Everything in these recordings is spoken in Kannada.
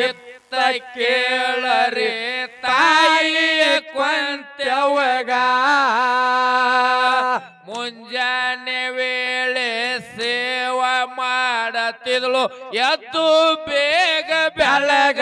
ಎತ್ತ ಕೇಳರಿ ತಾಯಿ ಕೊಂತ್ಯವಗ ಮುಂಜಾನೆ ವೇಳೆ ಸೇವಾ ಮಾಡತ್ತಿದ್ಲು ಎದ್ದು ಬೇಗ ಬೆಳಗ.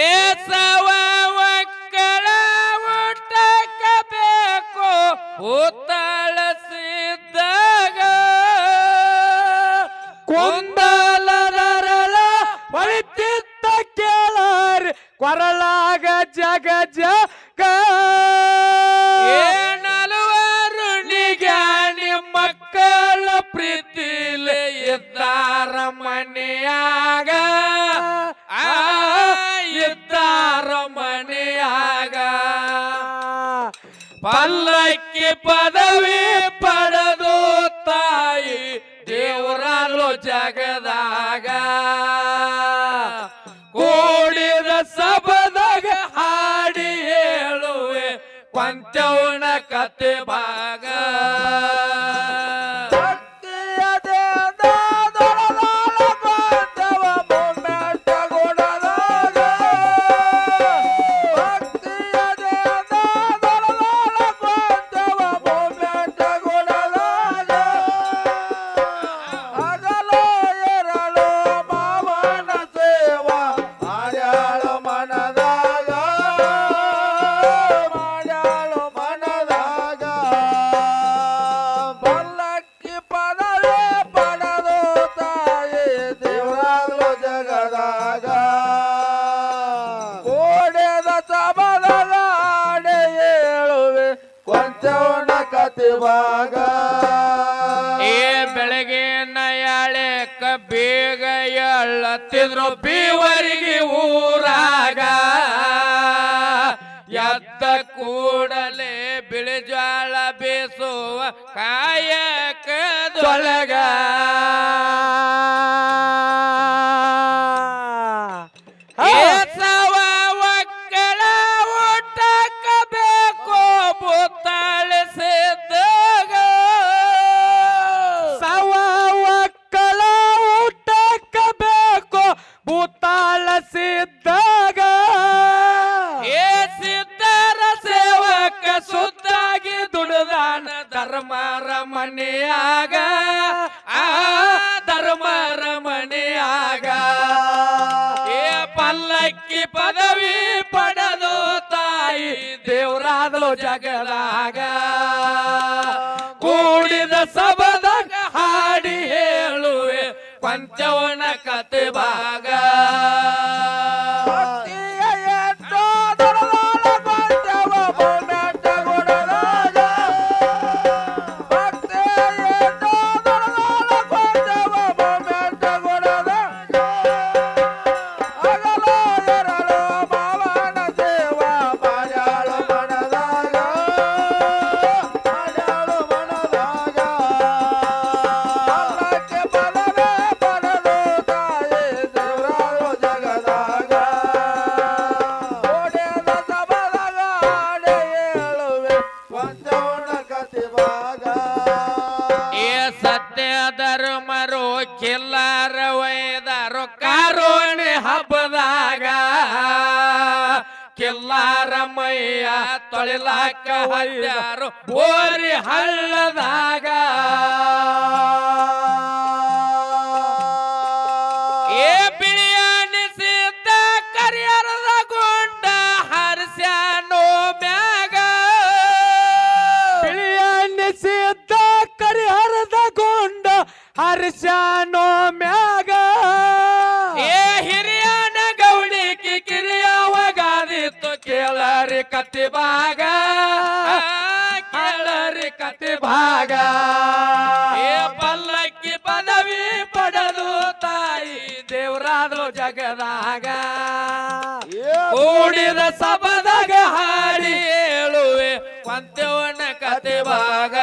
ಏಸವ ಒಕ್ಕಳ ಊಟಕ್ಕ ಬೇಕು ಸಿದ್ದಾಗ ಕುಂದಲರಳ ಹೊಳಿತಿದ್ದ ಕೇಳರಿ ಕೊರಳಾಗ ಜಗ ಜಗ. ಏನಲ್ವರು ನಿಗಾಣಿ ಮಕ್ಕಳ ಪ್ರೀತಿಲೆ ಇದ್ದಾರ ಮನೆಯಾಗ? ಇದ್ದಾರ ಮನೆಯಾಗ? ಪಲ್ಲಕ್ಕಿ ಪದವಿ ಜಗದಾಗ. ಕೂಡಿದ ಸಬದಾಗ ಹಾಡಿ ಹೇಳುವೆ ಪಂಚವಣ ಕತೆ ಭಾಗ. ಭಾಗ ಏ ಬೆಳಗ್ಗೆ ನಯಾಳೆ ಬೇಗ ಎಳ್ಳತ್ತಿದ್ರು ಬೀವರಿಗೆ ಊರಾಗ. ಎದ್ದ ಕೂಡಲೇ ಬಿಳಿಜಾಳ ಬೇಸುವ ಕಾಯಕದೊಳಗ ಜಗದಾಗ ಕೂಡಿದ ಸಬದಾಗ ತೊಳಿಲಾಕ ಹಲ್ಯಾರು ಬೋರಿ ಹಳ್ಳದಾಗ. ಏ ಬಿಳಿಯಾನಿ ಸಿದ್ಧ ಕರಿಯರದ ಗುಂಡ ಹರಿಸ್ಯಾನೋ ಮ್ಯಾಗ. ಬಿಳಿಯನ್ನಿಸಿದ್ದ ಕರಿಹರದ ಗೊಂಡ ಹರ್ಷನೋ ಮ್ಯಾಗ. ಕತ್ತಿ ಭಾಗ. ಕೇಳರಿ ಕತೆ ಭಾಗ. ಏ ಪಲ್ಲಕ್ಕಿ ಪದವಿ ಪಡೆದು ತಾಯಿ ದೇವರಾದ್ರು ಜಗದಾಗ. ಕೂಡಿದ ಸಬದಾಗ ಹಾಡಿ ಹೇಳುವೆ ಕೊಂತೆವನ ಕತೆ ಭಾಗ.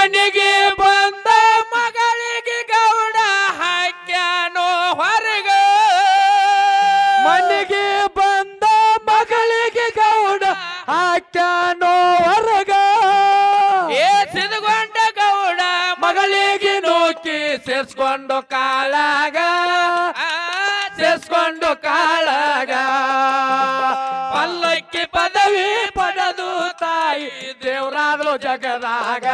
ಮನೆಗೆ ಬಂದ ಮಗಳಿಗೆ ಗೌಡ ಹಾಕ್ಯಾನೋ ಹೊರಗ. ಮನೆಗೆ ಬಂದ ಮಗಳಿಗೆ ಗೌಡ ಹಾಕ್ಯಾನೋ ಹೊರಗ. ಏ ಸಿದ್ಗೊಂಡ ಗೌಡ ಮಗಳಿಗೆ ನೋಕಿ ಸೇರ್ಸ್ಕೊಂಡು ಕಾಳಾಗ. ಸೇರ್ಸ್ಕೊಂಡು ಕಾಳಾಗ. ತಾಯಿ ದೇವರಾದ್ರು ಜಗದಾಗ.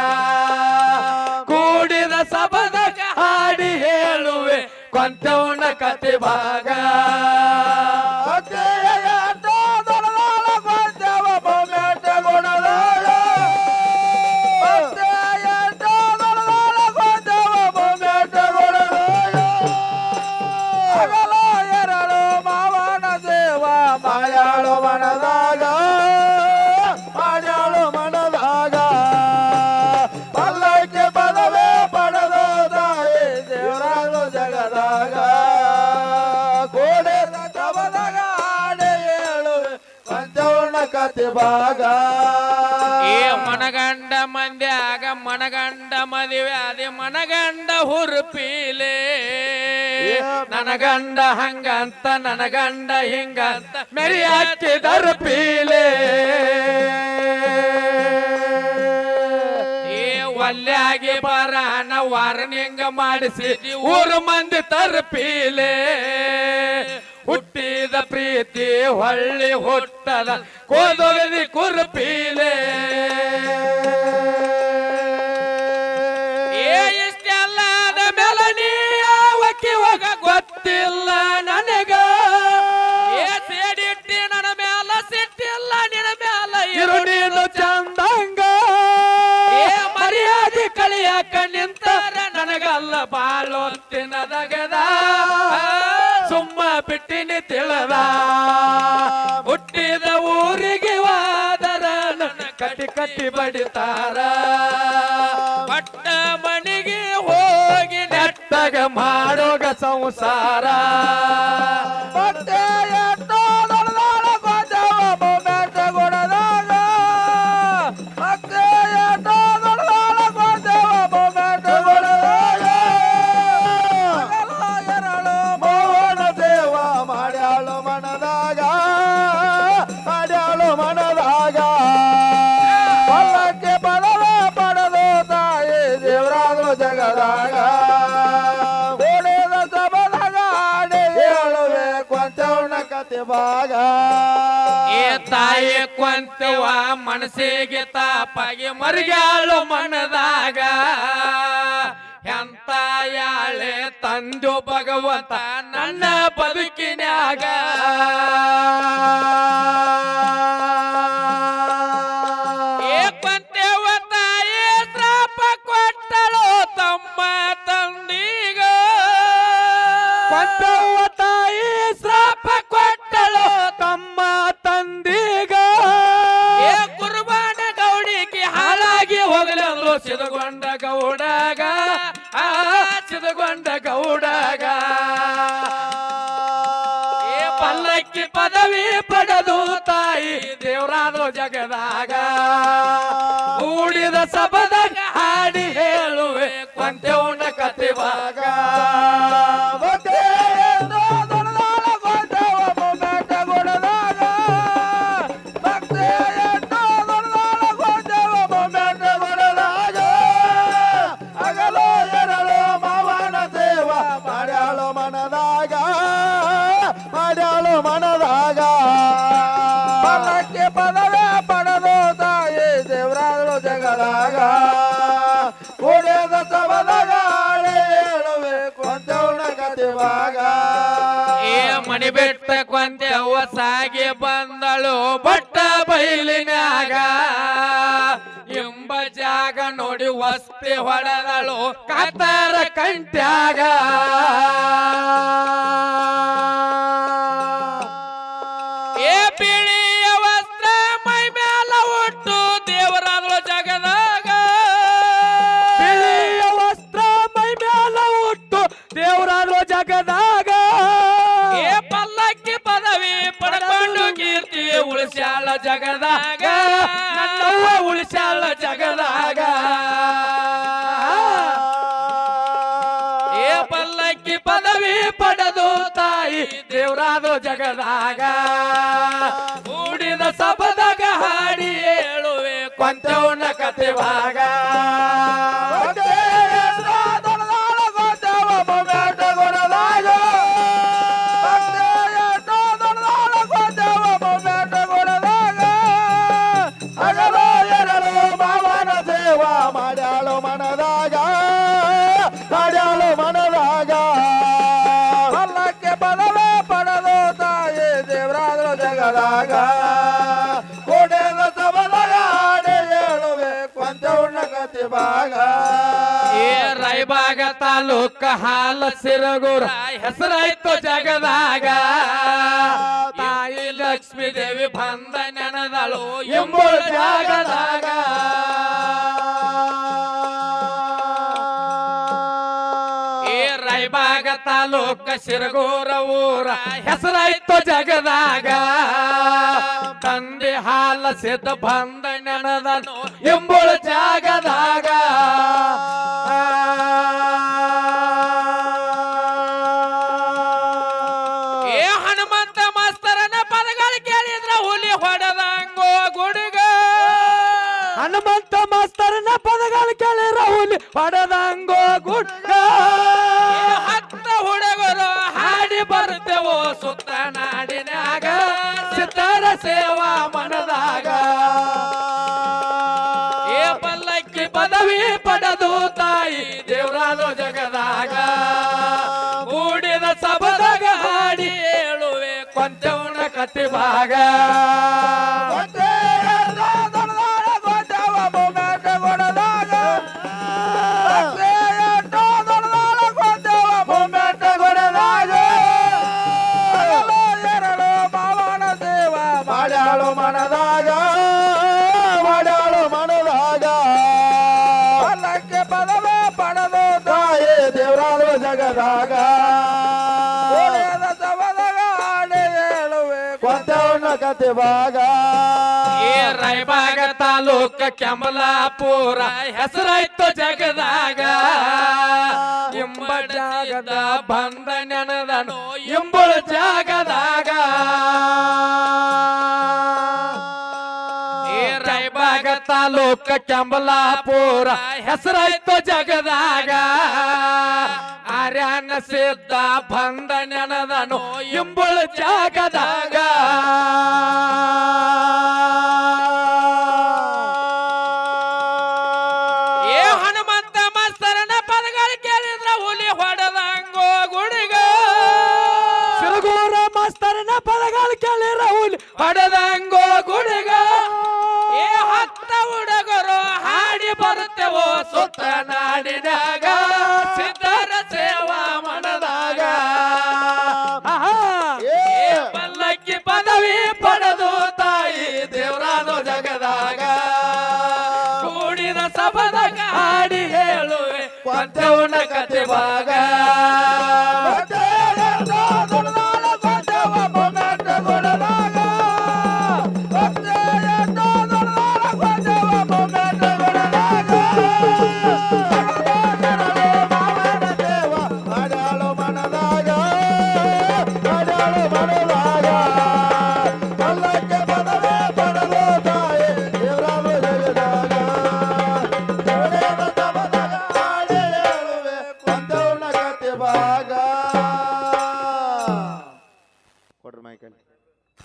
ಕೂಡಿದ ಸಬದ ಹಾಡಿ ಹೇಳುವೆ ಕೊಂತವನ ಕತೆ ಭಾಗ. ಭಾಗ. ಏ ಮನಗಂಡ ಮಂದ್ಯಾಗ ಮನಗಂಡ ಮದುವೆ ಅದೇ ಮನಗಂಡ ಹುರುಪೀಲೆ. ನನಗಂಡ ಗಂಡ ಹಂಗಂತ ನನಗಂಡ ಗಂಡ ಹಿಂಗಂತ ಮೆರಿ ಹಾಕಿದರ ಪೀಲೆ ಏ ಒಲ್ಯಾಗಿ ಹಣ ವಾರನಿಂಗ ಮಾಡಿಸಿ ಊರು ಮಂದಿ ತರ್ಪೀಲೆ. ಹುಟ್ಟಿದ ಪ್ರೀತಿ ಹೊಳ್ಳಿ ಹುಟ್ಟದ ಕೋದೊಗದಿ ಕುರ್ಪೀಲೆ. ಏ ಇಷ್ಟೆಲ್ಲ ಆದ ಮೇಲೆ ನೀ ಯಾವಕ್ಕೆ ಹೋಗ ಗೊತ್ತಿಲ್ಲ ನನಗ. ಏ ಸೇಡಿಟ್ಟಿ ನನ್ನ ಮ್ಯಾಲ ಸಿಟ್ಟಿಲ್ಲ ನಿನ್ನ ಮ್ಯಾಲ ಇರು ನೀನು ಚಂದಂಗ. ಏ ಮರ್ಯಾದೆ ಕಳಿಯಾಕ ನಿಂತಾರ ನನಗಲ್ಲ ಬಾಳೊತ್ತಿನದಗದ ಸುಮ್ಮ ಬಿಟ್ಟಿನಿ ತಿಳದ. ಹುಟ್ಟಿದ ಊರಿಗೆ ವಾದರ ನನ್ನ ಕಟ್ಟಿ ಕಟ್ಟಿ ಬಡಿತಾರ. ಪಟ್ಟ ಮಣಿಗೆ ಹೋಗಿ ನೆಟ್ಟಗ ಮಾಡೋಗ ಸಂಸಾರ. ತಾಯಿ ಕೊಂತವ ಮನಸ್ಸಿಗೆ ತಾಪಾಗಿ ಮರಿಗಾಳು ಮನದಾಗ. ಎಂತ ಯಾಳೆ ತಂದು ಭಗವಂತ ನನ್ನ ಬದುಕಿನ್ಯಾಗ. ಪಲ್ಲಕ್ಕಿ ಪದವಿ ಪಡೆದು ತಾಯಿ ದೇವರಾದ್ರು ಜಗದಾಗ. ಕೂಡಿದ ಸಬದಾಗ ಹಾಡಿ ಹೇಳುವೆ ಕೊಂತೆವನ ಕತೆ ಮಣಿ ಬೆಟ್ಟ ಸಾಗಿ ಬಂದಳು ಬಟ್ಟ ಬೈಲಿನಾಗ ಎಂಬ ಜಾಗ ನೋಡಿ ವಸ್ತಿ ಹೊಡೆದಳು ಕಾತಾರ ಕಂಟ್ಯಾಗ. ಜಗದಾಗ, ನನ್ನವ್ವ ಉಳಿಸ್ಯಾಳ ಜಗದಾಗ. ಏ ಪಲ್ಲಕ್ಕಿ ಪದವಿ ಪಡೆದು ತಾಯಿ ದೇವರಾದ ಜಗದಾಗ. ಕೂಡಿದ ಸಬದಾಗ ಹಾಡಿ ಹೇಳುವೆ ಕತೆ ಏ ರಾಯಬಾಗ ತಾಲೂಕ ಹಾಲ ಸಿರಗೂರ. ಹೆಸರಾಯ್ತು ಜಗದಾಗ. ತಾಯಿ ಲಕ್ಷ್ಮೀ ದೇವಿ ಬಂದ ನೆನದಳು. ಎಂಬ ಜಾಗದಾಗ. ತಾಲೂಕ ಸಿರಗೂರ ಊರ ಹೆಸರಾಯ್ತು ಜಗದಾಗ. ತಂದೆ ಹಾಲ ಸಿದ್ಧ ಬಂದ ನೆನದನು ಎಂಬುಳ ಜಾಗದಾಗ. ಏ ಹನುಮಂತ ಮಾಸ್ತರನ ಪದಗಳು ಕೇಳಿದ್ರ ಹುಲಿ ಹೊಡೆದಂಗೋ ಗುಡುಗ. ಹನುಮಂತ ಮಾಸ್ತರನ ಪದಗಳು ಕೇಳಿ ರಾಹುಲ್ ಪಡೆದಂಗೋ ಗುಡ್ಡ ಮನದಾಗ. ಏ ಪಲ್ಲಕ್ಕಿ ಪದವಿ ಪಡೆದು ತಾಯಿ ದೇವರಾದ ಜಗದಾಗ. ಕೂಡಿದ ಸಬದಾಗ ಹಾಡಿ ಹೇಳುವೆ ಕೊಂಚವನ ಕತ್ತಿ ಭಾಗ ಜಗದಾಗ ಕೊಂಚವನ್ನ ಕತೆ ಭಾಗ. ಏ ರಾಯಬಾಗ ತಾಲೂಕ ಕೆಮಲಾಪುರ ಹೆಸರಾಯ್ತು ಜಗದಾಗ. ಎಂಬ ಜಾಗದ ಬಂದ ನೆನದನು ಎಂಬಳ ಜಾಗದಾಗ. ಏ ರಾಯಬಾಗ ತಾಲೂಕ ಕೆಂಬಲಾಪುರ ಹೆಸರಾಯ್ತು ಜಗದಾಗ. ಆರ್ಯಾನ ಸಿದ್ಧ ಬಂದ ನೆನದನು ಎಂಬಳ ಜಾಗದಾಗ. ಏ ಹನುಮಂತ ಮಾಸ್ತರನ ಪದಗಳು ಕೇಳಿದ್ರ ಹುಲಿ ಹೊಡೆದಂಗೋ ಗುಡಿಗ. ಸಿರುಗೋರ ಮಾಸ್ತರನ ಪದಗಳು ಕೇಳಿ ಹುಲಿ ಹೊಡೆದಂಗೋ ಗುಡುಗ. ಏ ಹತ್ತ ಹುಡುಗರು ಹಾಡಿ ಬರುತ್ತೇವೋ ಸುತ್ತ ನಾಡಿನಾಗ.